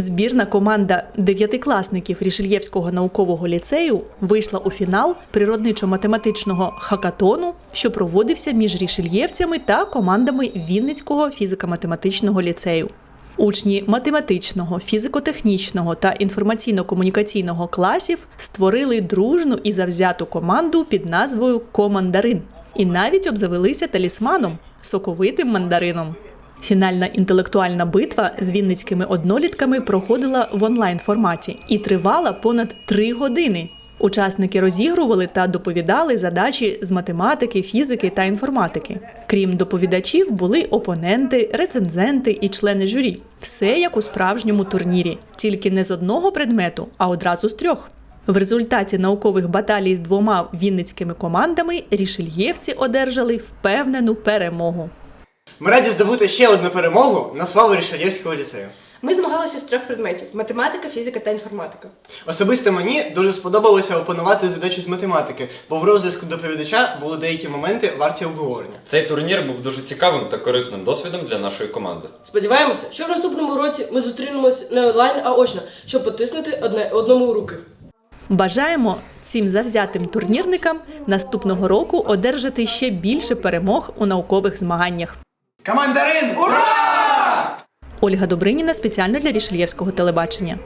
Збірна команда дев'ятикласників Рішельєвського наукового ліцею вийшла у фінал природничо-математичного хакатону, що проводився між рішельєвцями та командами Вінницького фізико-математичного ліцею. Учні математичного, фізико-технічного та інформаційно-комунікаційного класів створили дружну і завзяту команду під назвою Командарин і навіть обзавелися талісманом соковитим мандарином. Фінальна інтелектуальна битва з вінницькими однолітками проходила в онлайн форматі і тривала понад три години. Учасники розігрували та доповідали задачі з математики, фізики та інформатики. Крім доповідачів, були опоненти, рецензенти і члени журі. Все як у справжньому турнірі, тільки не з одного предмету, а одразу з трьох. В результаті наукових баталій з двома вінницькими командами рішельєвці одержали впевнену перемогу. Ми раді здобути ще одну перемогу на славу Рішельєвського ліцею. Ми змагалися з трьох предметів: математика, фізика та інформатика. Особисто мені дуже сподобалося опанувати задачі з математики, бо в розв'язку доповідача були деякі моменти варті обговорення. Цей турнір був дуже цікавим та корисним досвідом для нашої команди. Сподіваємося, що в наступному році ми зустрінемось не онлайн, а очно, щоб потиснути одне одному у руки. Бажаємо цим завзятим турнірникам наступного року одержати ще більше перемог у наукових змаганнях. Командарин! Ура! Ольга Добриніна спеціально для Рішельєвського телебачення.